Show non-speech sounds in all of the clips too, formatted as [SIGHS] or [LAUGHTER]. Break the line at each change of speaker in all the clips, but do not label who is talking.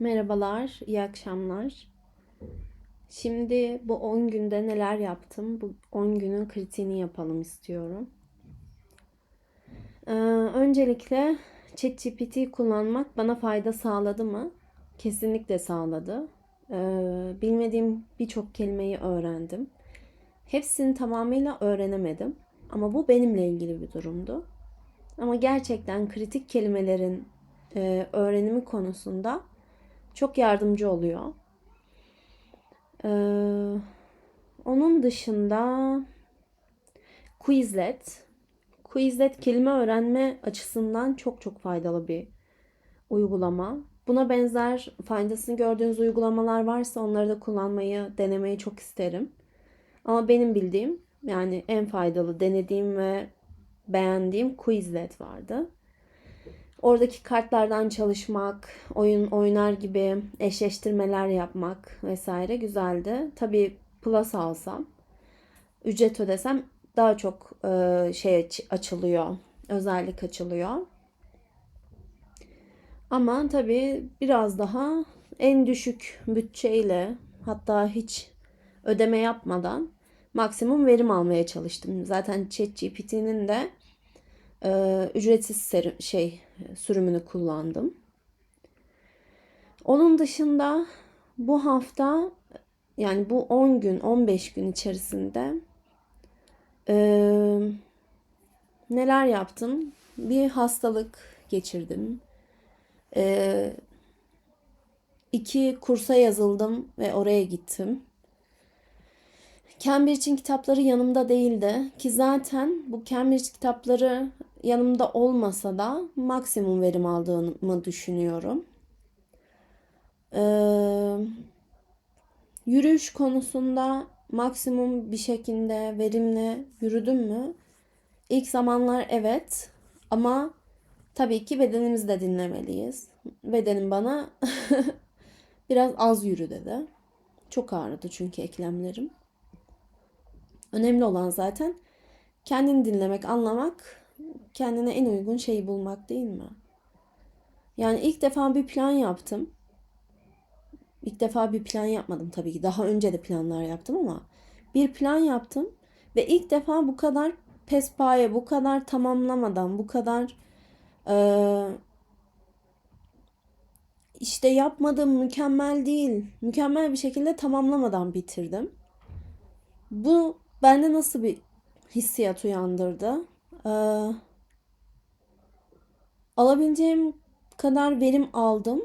Merhabalar, iyi akşamlar. Şimdi bu 10 günde neler yaptım? Bu 10 günün kritiğini yapalım istiyorum. Ee, öncelikle ChatGPT kullanmak bana fayda sağladı mı? Kesinlikle sağladı. Ee, bilmediğim birçok kelimeyi öğrendim. Hepsini tamamıyla öğrenemedim. Ama bu benimle ilgili bir durumdu. Ama gerçekten kritik kelimelerin e, öğrenimi konusunda çok yardımcı oluyor. Ee, onun dışında Quizlet. Quizlet kelime öğrenme açısından çok çok faydalı bir uygulama. Buna benzer faydasını gördüğünüz uygulamalar varsa onları da kullanmayı, denemeyi çok isterim. Ama benim bildiğim yani en faydalı denediğim ve beğendiğim Quizlet vardı. Oradaki kartlardan çalışmak, oyun oynar gibi eşleştirmeler yapmak vesaire güzeldi. Tabii Plus alsam, ücret ödesem daha çok e, şey açılıyor, özellik açılıyor. Ama tabii biraz daha en düşük bütçeyle hatta hiç ödeme yapmadan maksimum verim almaya çalıştım. Zaten ChatGPT'nin de e, ücretsiz serim, şey sürümünü kullandım. Onun dışında bu hafta yani bu 10 gün 15 gün içerisinde e, neler yaptım? Bir hastalık geçirdim. E, iki kursa yazıldım ve oraya gittim. Cambridge'in kitapları yanımda değildi ki zaten bu Cambridge kitapları yanımda olmasa da maksimum verim aldığımı düşünüyorum. Ee, yürüyüş konusunda maksimum bir şekilde verimli yürüdüm mü? İlk zamanlar evet ama tabii ki bedenimizi de dinlemeliyiz. Bedenim bana [LAUGHS] biraz az yürü dedi. Çok ağrıdı çünkü eklemlerim. Önemli olan zaten kendini dinlemek, anlamak, kendine en uygun şeyi bulmak değil mi? Yani ilk defa bir plan yaptım. İlk defa bir plan yapmadım tabii ki. Daha önce de planlar yaptım ama bir plan yaptım ve ilk defa bu kadar pespaye, bu kadar tamamlamadan, bu kadar e, işte yapmadım mükemmel değil, mükemmel bir şekilde tamamlamadan bitirdim. Bu bende nasıl bir hissiyat uyandırdı? Ee, alabileceğim kadar verim aldım.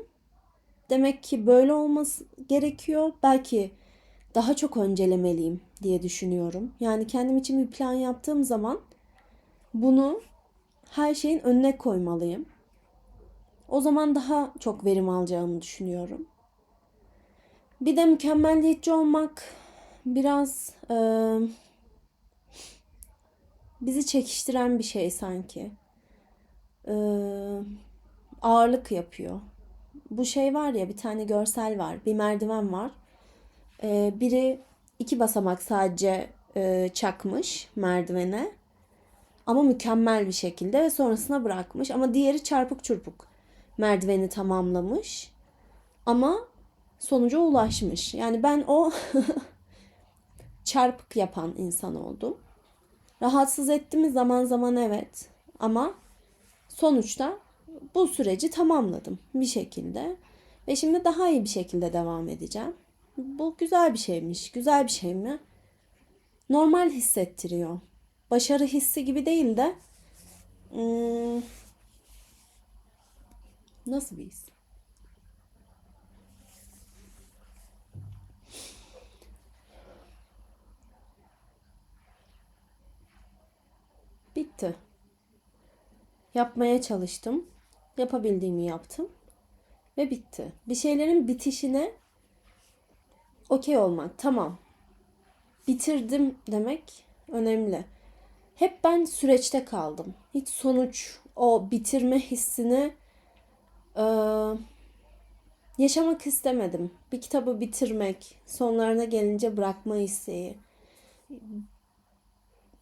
Demek ki böyle olması gerekiyor. Belki daha çok öncelemeliyim diye düşünüyorum. Yani kendim için bir plan yaptığım zaman bunu her şeyin önüne koymalıyım. O zaman daha çok verim alacağımı düşünüyorum. Bir de mükemmelliyetçi olmak biraz e, bizi çekiştiren bir şey sanki. E, ağırlık yapıyor. Bu şey var ya bir tane görsel var. Bir merdiven var. E, biri iki basamak sadece e, çakmış merdivene. Ama mükemmel bir şekilde ve sonrasına bırakmış. Ama diğeri çarpık çırpık merdiveni tamamlamış. Ama sonuca ulaşmış. Yani ben o [LAUGHS] çarpık yapan insan oldum. Rahatsız etti mi zaman zaman evet. Ama sonuçta bu süreci tamamladım bir şekilde. Ve şimdi daha iyi bir şekilde devam edeceğim. Bu güzel bir şeymiş. Güzel bir şey mi? Normal hissettiriyor. Başarı hissi gibi değil de hmm, nasıl bir his? Bitti. Yapmaya çalıştım. Yapabildiğimi yaptım. Ve bitti. Bir şeylerin bitişine okey olmak. Tamam. Bitirdim demek önemli. Hep ben süreçte kaldım. Hiç sonuç, o bitirme hissini e, yaşamak istemedim. Bir kitabı bitirmek, sonlarına gelince bırakma isteği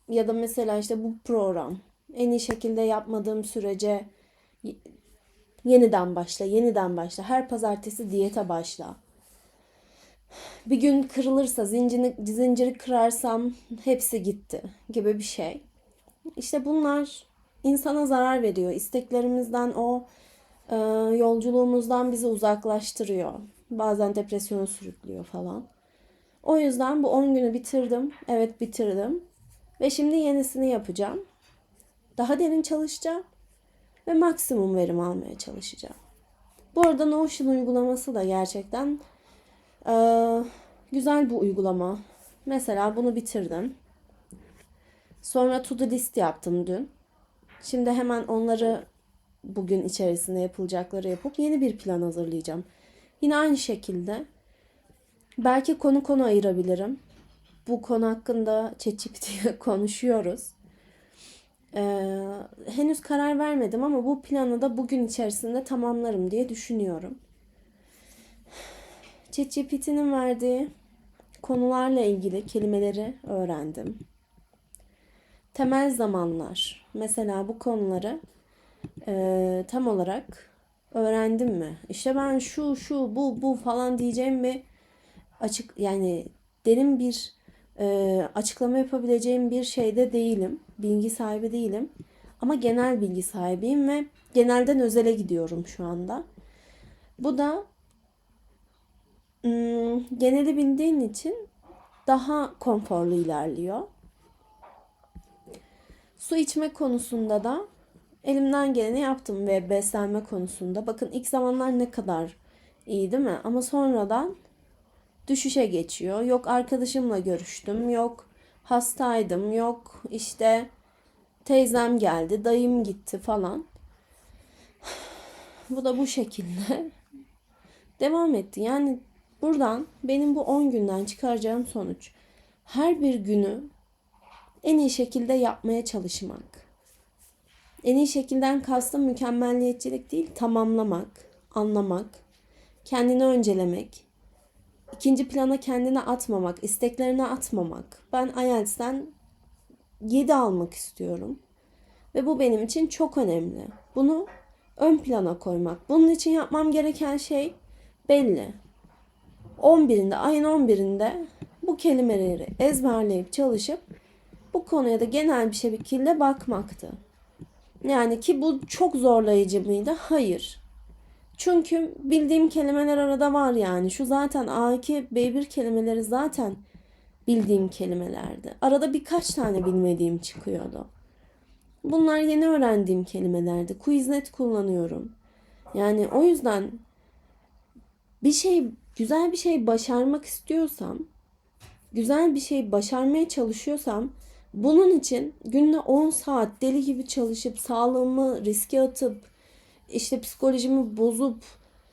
ya da mesela işte bu program en iyi şekilde yapmadığım sürece Yeniden başla, yeniden başla. Her pazartesi diyete başla. Bir gün kırılırsa, zinciri, zinciri kırarsam hepsi gitti gibi bir şey. İşte bunlar insana zarar veriyor. İsteklerimizden, o e, yolculuğumuzdan bizi uzaklaştırıyor. Bazen depresyona sürüklüyor falan. O yüzden bu 10 günü bitirdim. Evet bitirdim. Ve şimdi yenisini yapacağım. Daha derin çalışacağım. Ve maksimum verim almaya çalışacağım. Bu arada Notion uygulaması da gerçekten e, güzel bir uygulama. Mesela bunu bitirdim. Sonra to-do list yaptım dün. Şimdi hemen onları bugün içerisinde yapılacakları yapıp yeni bir plan hazırlayacağım. Yine aynı şekilde belki konu konu ayırabilirim. Bu konu hakkında ChatGPT'ye [LAUGHS] konuşuyoruz. Ee, henüz karar vermedim ama bu planı da bugün içerisinde tamamlarım diye düşünüyorum. ChatGPT'nin verdiği konularla ilgili kelimeleri öğrendim. Temel zamanlar. Mesela bu konuları e, tam olarak öğrendim mi? İşte ben şu şu bu bu falan diyeceğim bir açık yani derin bir e, açıklama yapabileceğim bir şeyde değilim. Bilgi sahibi değilim. Ama genel bilgi sahibiyim ve genelden özele gidiyorum şu anda. Bu da ım, geneli bildiğin için daha konforlu ilerliyor. Su içme konusunda da elimden geleni yaptım ve beslenme konusunda. Bakın ilk zamanlar ne kadar iyi değil mi? Ama sonradan düşüşe geçiyor. Yok arkadaşımla görüştüm, yok hastaydım, yok işte teyzem geldi, dayım gitti falan. [SIGHS] Bu da bu şekilde [LAUGHS] devam etti. Yani buradan benim bu 10 günden çıkaracağım sonuç her bir günü en iyi şekilde yapmaya çalışmak. En iyi şekilden kastım mükemmelliyetçilik değil, tamamlamak, anlamak, kendini öncelemek, ikinci plana kendine atmamak, isteklerine atmamak. Ben IELTS'ten 7 almak istiyorum. Ve bu benim için çok önemli. Bunu ön plana koymak. Bunun için yapmam gereken şey belli. 11'inde, ayın 11'inde bu kelimeleri ezberleyip çalışıp bu konuya da genel bir şekilde bakmaktı. Yani ki bu çok zorlayıcı mıydı? Hayır. Çünkü bildiğim kelimeler arada var yani. Şu zaten A2, B1 kelimeleri zaten bildiğim kelimelerdi. Arada birkaç tane bilmediğim çıkıyordu. Bunlar yeni öğrendiğim kelimelerdi. Quizlet kullanıyorum. Yani o yüzden bir şey, güzel bir şey başarmak istiyorsam, güzel bir şey başarmaya çalışıyorsam bunun için günde 10 saat deli gibi çalışıp sağlığımı riske atıp işte psikolojimi bozup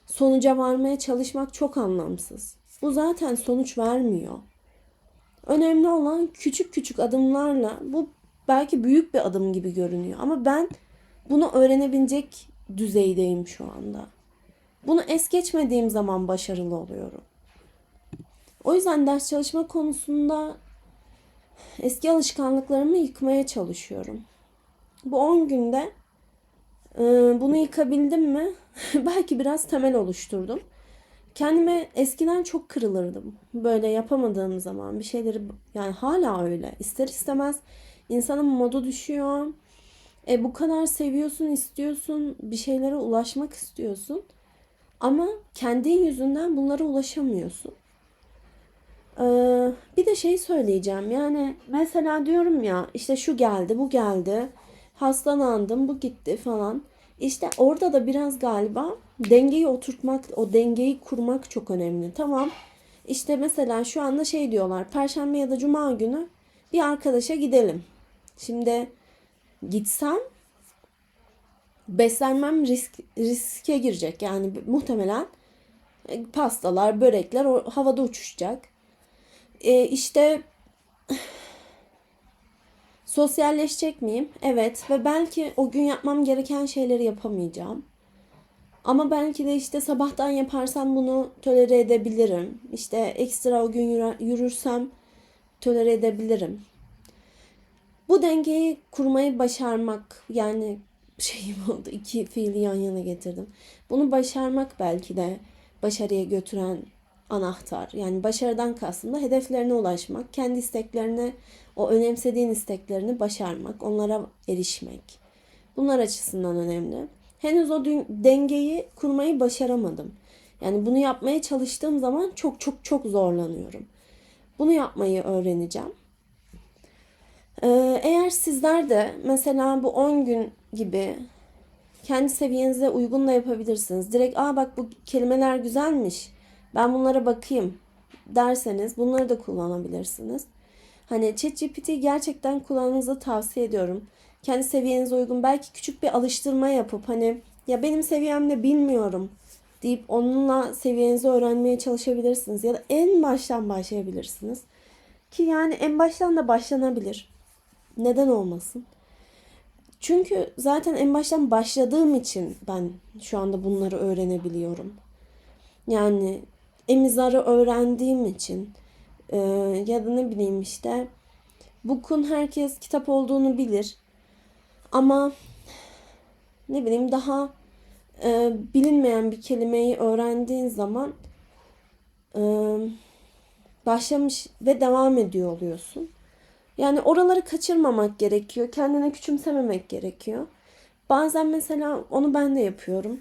sonuca varmaya çalışmak çok anlamsız. Bu zaten sonuç vermiyor. Önemli olan küçük küçük adımlarla bu belki büyük bir adım gibi görünüyor ama ben bunu öğrenebilecek düzeydeyim şu anda. Bunu es geçmediğim zaman başarılı oluyorum. O yüzden ders çalışma konusunda eski alışkanlıklarımı yıkmaya çalışıyorum. Bu 10 günde e, bunu yıkabildim mi? [LAUGHS] Belki biraz temel oluşturdum. Kendime eskiden çok kırılırdım. Böyle yapamadığım zaman bir şeyleri yani hala öyle. İster istemez insanın modu düşüyor. E bu kadar seviyorsun, istiyorsun, bir şeylere ulaşmak istiyorsun. Ama kendin yüzünden bunlara ulaşamıyorsun. Ee, bir de şey söyleyeceğim yani mesela diyorum ya işte şu geldi bu geldi hastalandım bu gitti falan. İşte orada da biraz galiba dengeyi oturtmak o dengeyi kurmak çok önemli. Tamam işte mesela şu anda şey diyorlar perşembe ya da cuma günü bir arkadaşa gidelim. Şimdi gitsem beslenmem risk, riske girecek. Yani muhtemelen e, pastalar, börekler havada uçuşacak. E, işte sosyalleşecek miyim? Evet ve belki o gün yapmam gereken şeyleri yapamayacağım. Ama belki de işte sabahtan yaparsam bunu tolere edebilirim. İşte ekstra o gün yürürsem tolere edebilirim. Bu dengeyi kurmayı başarmak yani [LAUGHS] şeyim oldu. İki fiili yan yana getirdim. Bunu başarmak belki de başarıya götüren anahtar. Yani başarıdan kastım da hedeflerine ulaşmak, kendi isteklerini, o önemsediğin isteklerini başarmak, onlara erişmek. Bunlar açısından önemli. Henüz o dengeyi kurmayı başaramadım. Yani bunu yapmaya çalıştığım zaman çok çok çok zorlanıyorum. Bunu yapmayı öğreneceğim. Ee, eğer sizler de mesela bu 10 gün gibi kendi seviyenize uygun da yapabilirsiniz. Direkt aa bak bu kelimeler güzelmiş. Ben bunlara bakayım derseniz bunları da kullanabilirsiniz. Hani ChatGPT gerçekten kullanmanızı tavsiye ediyorum. Kendi seviyenize uygun belki küçük bir alıştırma yapıp hani ya benim seviyemde bilmiyorum deyip onunla seviyenizi öğrenmeye çalışabilirsiniz. Ya da en baştan başlayabilirsiniz. Ki yani en baştan da başlanabilir. Neden olmasın? Çünkü zaten en baştan başladığım için ben şu anda bunları öğrenebiliyorum. Yani emizarı öğrendiğim için e, ya da ne bileyim işte Book'un herkes kitap olduğunu bilir. Ama ne bileyim daha e, bilinmeyen bir kelimeyi öğrendiğin zaman e, başlamış ve devam ediyor oluyorsun. Yani oraları kaçırmamak gerekiyor. Kendine küçümsememek gerekiyor. Bazen mesela onu ben de yapıyorum.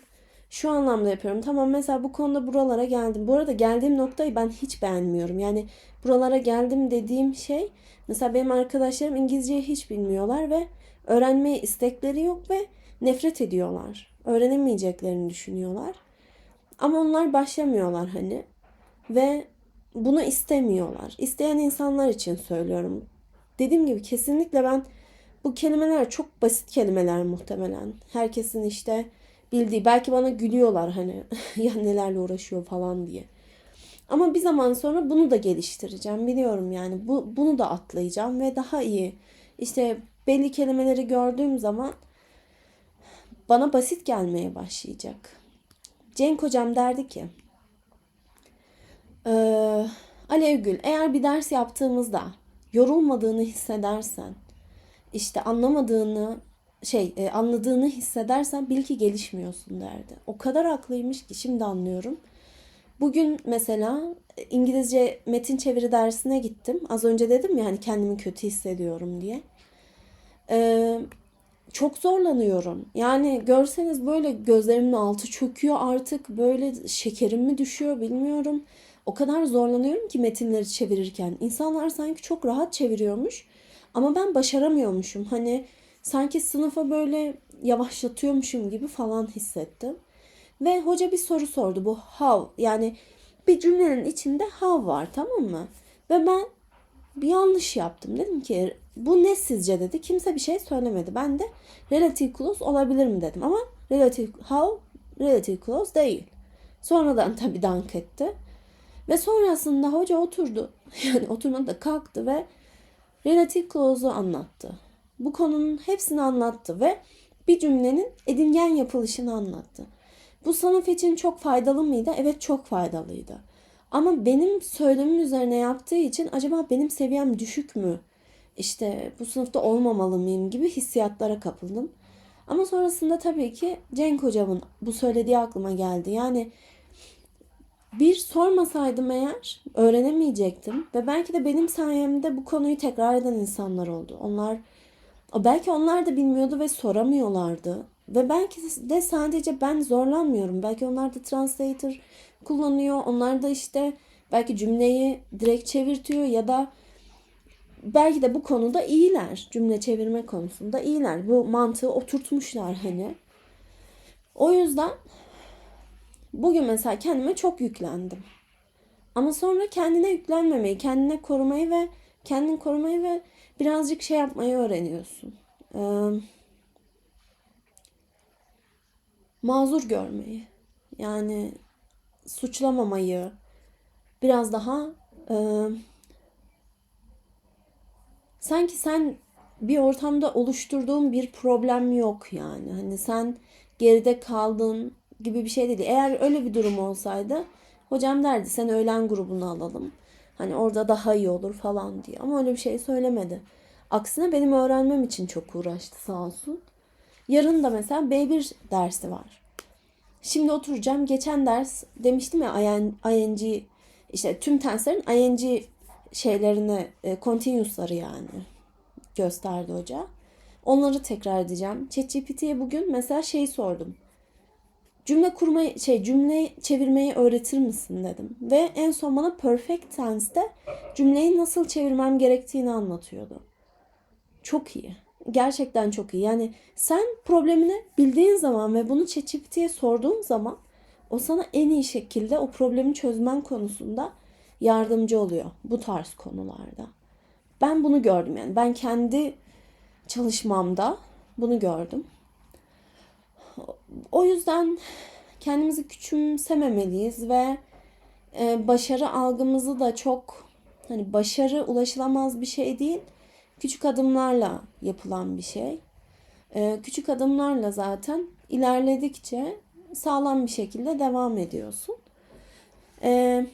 Şu anlamda yapıyorum. Tamam mesela bu konuda buralara geldim. Bu arada geldiğim noktayı ben hiç beğenmiyorum. Yani buralara geldim dediğim şey mesela benim arkadaşlarım İngilizceyi hiç bilmiyorlar ve öğrenmeye istekleri yok ve nefret ediyorlar. Öğrenemeyeceklerini düşünüyorlar. Ama onlar başlamıyorlar hani ve bunu istemiyorlar. İsteyen insanlar için söylüyorum. Dediğim gibi kesinlikle ben bu kelimeler çok basit kelimeler muhtemelen. Herkesin işte bildiği. Belki bana gülüyorlar hani [LAUGHS] ya nelerle uğraşıyor falan diye. Ama bir zaman sonra bunu da geliştireceğim. Biliyorum yani bu bunu da atlayacağım ve daha iyi. İşte belli kelimeleri gördüğüm zaman bana basit gelmeye başlayacak. Cenk hocam derdi ki eee Alevgül eğer bir ders yaptığımızda yorulmadığını hissedersen işte anlamadığını şey e, anladığını hissedersen bil ki gelişmiyorsun derdi. O kadar haklıymış ki şimdi anlıyorum. Bugün mesela e, İngilizce metin çeviri dersine gittim. Az önce dedim ya hani kendimi kötü hissediyorum diye. Ee, çok zorlanıyorum. Yani görseniz böyle gözlerimin altı çöküyor artık. Böyle şekerim mi düşüyor bilmiyorum. O kadar zorlanıyorum ki metinleri çevirirken. İnsanlar sanki çok rahat çeviriyormuş. Ama ben başaramıyormuşum. Hani sanki sınıfa böyle yavaşlatıyormuşum gibi falan hissettim. Ve hoca bir soru sordu. Bu how yani bir cümlenin içinde how var tamam mı? Ve ben bir yanlış yaptım. Dedim ki bu ne sizce dedi. Kimse bir şey söylemedi. Ben de relative clause olabilir mi dedim. Ama relative how relative clause değil. Sonradan [LAUGHS] tabii dank etti. Ve sonrasında hoca oturdu. [LAUGHS] Yani oturmadı da kalktı ve relative clause'u anlattı. Bu konunun hepsini anlattı ve bir cümlenin edingen yapılışını anlattı. Bu sınıf için çok faydalı mıydı? Evet çok faydalıydı. Ama benim söylemim üzerine yaptığı için acaba benim seviyem düşük mü? İşte bu sınıfta olmamalı mıyım gibi hissiyatlara kapıldım. Ama sonrasında tabii ki Cenk hocamın bu söylediği aklıma geldi. Yani bir sormasaydım eğer öğrenemeyecektim ve belki de benim sayemde bu konuyu tekrar eden insanlar oldu. Onlar belki onlar da bilmiyordu ve soramıyorlardı. Ve belki de sadece ben zorlanmıyorum. Belki onlar da translator kullanıyor. Onlar da işte belki cümleyi direkt çevirtiyor ya da belki de bu konuda iyiler. Cümle çevirme konusunda iyiler. Bu mantığı oturtmuşlar hani. O yüzden bugün mesela kendime çok yüklendim. Ama sonra kendine yüklenmemeyi, kendine korumayı ve kendini korumayı ve birazcık şey yapmayı öğreniyorsun. Ee, mazur görmeyi. Yani suçlamamayı. Biraz daha e, sanki sen bir ortamda oluşturduğun bir problem yok yani. Hani sen geride kaldın gibi bir şey değil. Eğer öyle bir durum olsaydı hocam derdi sen öğlen grubunu alalım. Hani orada daha iyi olur falan diye. Ama öyle bir şey söylemedi. Aksine benim öğrenmem için çok uğraştı sağ olsun. Yarın da mesela B1 dersi var. Şimdi oturacağım. Geçen ders demiştim ya ing işte tüm tenslerin ing şeylerini e, continuous'ları yani gösterdi hoca. Onları tekrar edeceğim. ChatGPT'ye bugün mesela şey sordum. Cümle kurmayı şey cümle çevirmeyi öğretir misin dedim. Ve en son bana perfect tense'te cümleyi nasıl çevirmem gerektiğini anlatıyordu. Çok iyi. Gerçekten çok iyi. Yani sen problemini bildiğin zaman ve bunu ChatGPT'ye sorduğun zaman o sana en iyi şekilde o problemi çözmen konusunda yardımcı oluyor bu tarz konularda. Ben bunu gördüm yani. Ben kendi çalışmamda bunu gördüm. O yüzden kendimizi küçümsememeliyiz ve e, başarı algımızı da çok hani başarı ulaşılamaz bir şey değil. Küçük adımlarla yapılan bir şey. E, küçük adımlarla zaten ilerledikçe sağlam bir şekilde devam ediyorsun. E,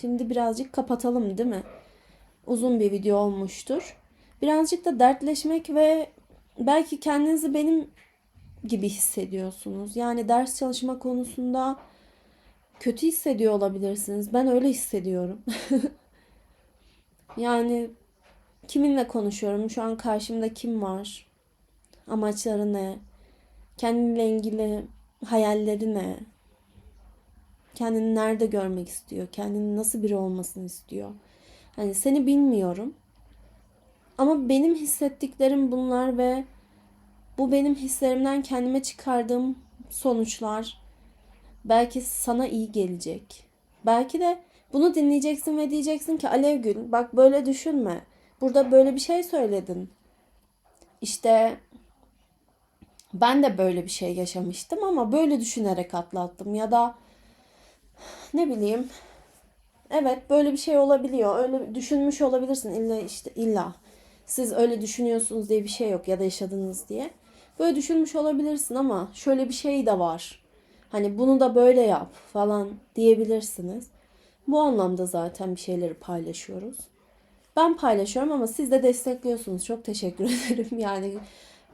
şimdi birazcık kapatalım değil mi? Uzun bir video olmuştur. Birazcık da dertleşmek ve belki kendinizi benim gibi hissediyorsunuz. Yani ders çalışma konusunda kötü hissediyor olabilirsiniz. Ben öyle hissediyorum. [LAUGHS] yani kiminle konuşuyorum? Şu an karşımda kim var? Amaçları ne? Kendinle ilgili hayalleri ne? Kendini nerede görmek istiyor? Kendini nasıl biri olmasını istiyor? Hani seni bilmiyorum. Ama benim hissettiklerim bunlar ve bu benim hislerimden kendime çıkardığım sonuçlar. Belki sana iyi gelecek. Belki de bunu dinleyeceksin ve diyeceksin ki Alevgül bak böyle düşünme. Burada böyle bir şey söyledin. İşte ben de böyle bir şey yaşamıştım ama böyle düşünerek atlattım ya da ne bileyim evet böyle bir şey olabiliyor. Öyle düşünmüş olabilirsin illa işte illa siz öyle düşünüyorsunuz diye bir şey yok ya da yaşadınız diye. Böyle düşünmüş olabilirsin ama şöyle bir şey de var. Hani bunu da böyle yap falan diyebilirsiniz. Bu anlamda zaten bir şeyleri paylaşıyoruz. Ben paylaşıyorum ama siz de destekliyorsunuz. Çok teşekkür [LAUGHS] ederim. Yani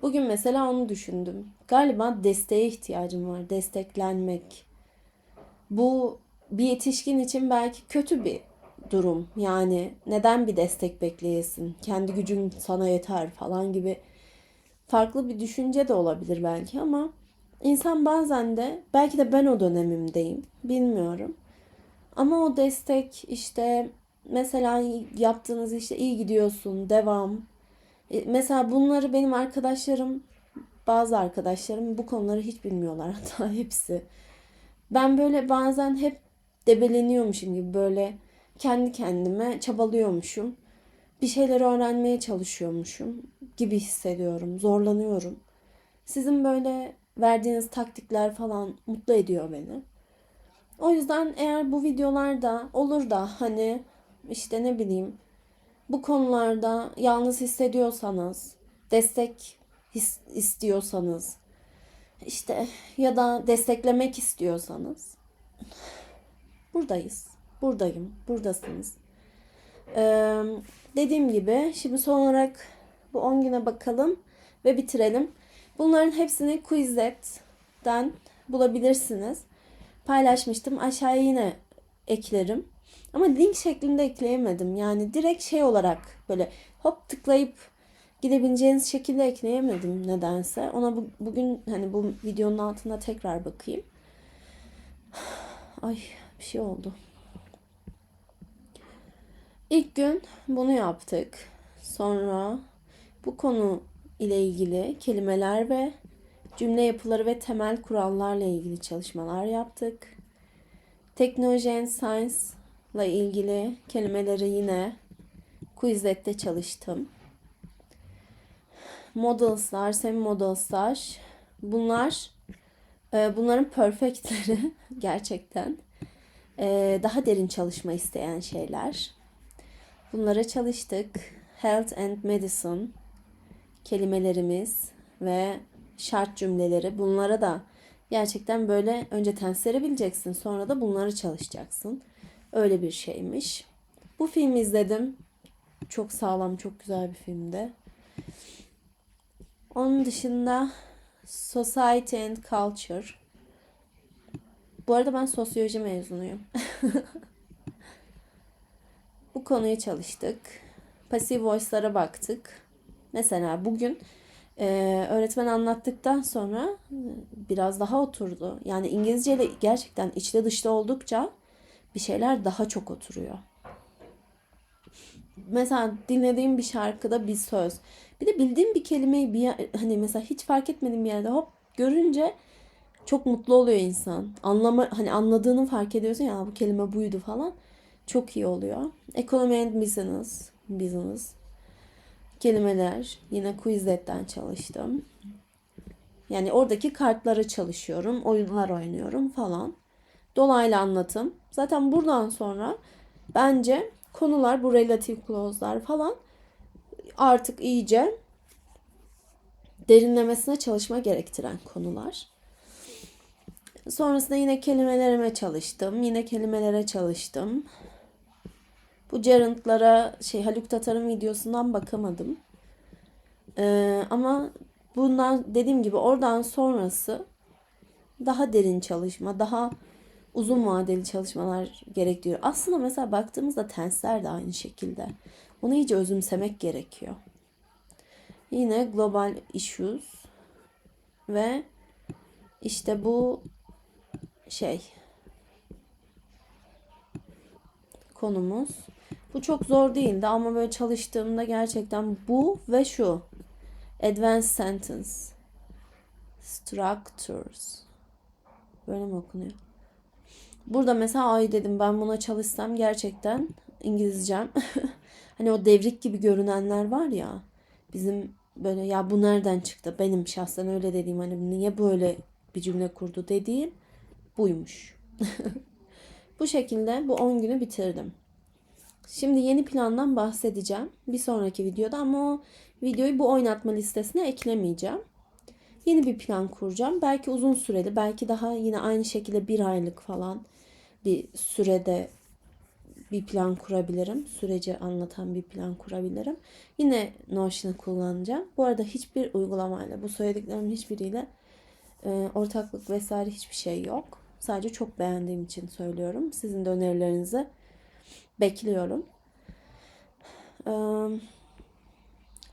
bugün mesela onu düşündüm. Galiba desteğe ihtiyacım var. Desteklenmek. Bu bir yetişkin için belki kötü bir durum. Yani neden bir destek bekleyesin? Kendi gücün sana yeter falan gibi farklı bir düşünce de olabilir belki ama insan bazen de belki de ben o dönemimdeyim. Bilmiyorum. Ama o destek işte mesela yaptığınız işte iyi gidiyorsun, devam. E, mesela bunları benim arkadaşlarım, bazı arkadaşlarım bu konuları hiç bilmiyorlar [LAUGHS] hatta hepsi. Ben böyle bazen hep debeleniyormuşum gibi böyle kendi kendime çabalıyormuşum. Bir şeyler öğrenmeye çalışıyormuşum gibi hissediyorum. Zorlanıyorum. Sizin böyle verdiğiniz taktikler falan mutlu ediyor beni. O yüzden eğer bu videolarda olur da hani işte ne bileyim bu konularda yalnız hissediyorsanız, destek his, istiyorsanız, işte ya da desteklemek istiyorsanız buradayız. Buradayım. Buradasınız. Ee, dediğim gibi şimdi son olarak bu 10 güne bakalım ve bitirelim. Bunların hepsini Quizlet'ten bulabilirsiniz. Paylaşmıştım. Aşağıya yine eklerim. Ama link şeklinde ekleyemedim. Yani direkt şey olarak böyle hop tıklayıp gidebileceğiniz şekilde ekleyemedim nedense. Ona bu, bugün hani bu videonun altında tekrar bakayım. [SIGHS] Ay bir şey oldu. İlk gün bunu yaptık. Sonra bu konu ile ilgili kelimeler ve cümle yapıları ve temel kurallarla ilgili çalışmalar yaptık. Teknoloji and Science ile ilgili kelimeleri yine Quizlet'te çalıştım. Models'lar, semi models'lar bunlar e, bunların perfectleri [LAUGHS] gerçekten e, daha derin çalışma isteyen şeyler. Bunlara çalıştık. Health and Medicine kelimelerimiz ve şart cümleleri. Bunlara da gerçekten böyle önce tensleri bileceksin. Sonra da bunları çalışacaksın. Öyle bir şeymiş. Bu filmi izledim. Çok sağlam, çok güzel bir filmdi. Onun dışında Society and Culture. Bu arada ben sosyoloji mezunuyum. [LAUGHS] Bu konuyu çalıştık. Passive voice'lara baktık. Mesela bugün e, öğretmen anlattıktan sonra e, biraz daha oturdu. Yani İngilizce ile gerçekten içli dışlı oldukça bir şeyler daha çok oturuyor. Mesela dinlediğim bir şarkıda bir söz. Bir de bildiğim bir kelimeyi bir hani mesela hiç fark etmediğim bir yerde hop görünce çok mutlu oluyor insan. Anlama hani anladığını fark ediyorsun ya bu kelime buydu falan. Çok iyi oluyor. Economy and business, business. Kelimeler. Yine Quizlet'ten çalıştım. Yani oradaki kartları çalışıyorum, oyunlar oynuyorum falan. Dolaylı anlatım. Zaten buradan sonra bence konular bu relative clause'lar falan artık iyice derinlemesine çalışma gerektiren konular. Sonrasında yine kelimelerime çalıştım. Yine kelimelere çalıştım. Bu gerundlara şey Haluk Tatar'ın videosundan bakamadım. Ee, ama bundan dediğim gibi oradan sonrası daha derin çalışma, daha uzun vadeli çalışmalar gerektiriyor. Aslında mesela baktığımızda tensler de aynı şekilde. Bunu iyice özümsemek gerekiyor. Yine global issues ve işte bu şey konumuz. Bu çok zor değildi ama böyle çalıştığımda gerçekten bu ve şu. Advanced sentence. Structures. Böyle mi okunuyor? Burada mesela ay dedim. Ben buna çalışsam gerçekten İngilizcem. [LAUGHS] Hani o devrik gibi görünenler var ya bizim böyle ya bu nereden çıktı? Benim şahsen öyle dediğim hani niye böyle bir cümle kurdu? dediğim buymuş. [LAUGHS] bu şekilde bu 10 günü bitirdim. Şimdi yeni plandan bahsedeceğim bir sonraki videoda ama o videoyu bu oynatma listesine eklemeyeceğim. Yeni bir plan kuracağım. Belki uzun süreli, belki daha yine aynı şekilde bir aylık falan bir sürede bir plan kurabilirim. Süreci anlatan bir plan kurabilirim. Yine Notion'ı kullanacağım. Bu arada hiçbir uygulamayla, bu söylediklerimin hiçbiriyle e, ortaklık vesaire hiçbir şey yok. Sadece çok beğendiğim için söylüyorum. Sizin de önerilerinizi bekliyorum.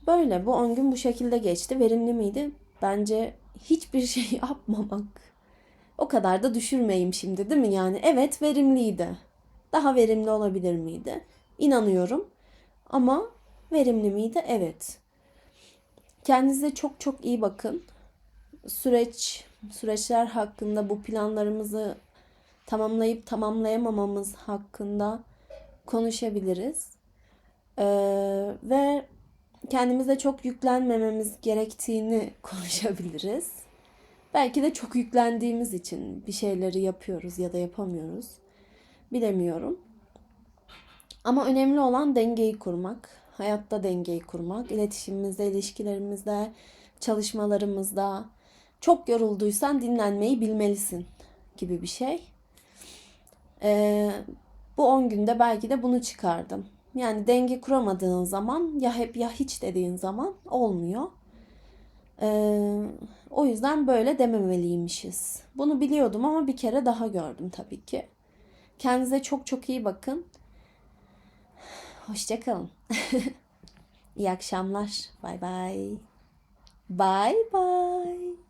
Böyle bu 10 gün bu şekilde geçti. Verimli miydi? Bence hiçbir [LAUGHS] şey yapmamak. O kadar da düşürmeyeyim şimdi değil mi? Yani evet verimliydi. Daha verimli olabilir miydi? İnanıyorum. Ama verimli miydi? Evet. Kendinize çok çok iyi bakın. Süreç, süreçler hakkında bu planlarımızı tamamlayıp tamamlayamamamız hakkında konuşabiliriz. Ee, ve kendimize çok yüklenmememiz gerektiğini [LAUGHS] konuşabiliriz. Belki de çok yüklendiğimiz için bir şeyleri yapıyoruz ya da yapamıyoruz. Bilemiyorum. Ama önemli olan dengeyi kurmak. Hayatta dengeyi kurmak. iletişimimizde, ilişkilerimizde, çalışmalarımızda. Çok yorulduysan dinlenmeyi bilmelisin gibi bir şey. Ee, bu 10 günde belki de bunu çıkardım. Yani denge kuramadığın zaman ya hep ya hiç dediğin zaman olmuyor. Ee, o yüzden böyle dememeliymişiz. Bunu biliyordum ama bir kere daha gördüm tabii ki. Kendinize çok çok iyi bakın. Hoşçakalın. [LAUGHS] iyi akşamlar. Bay bay. Bay bay.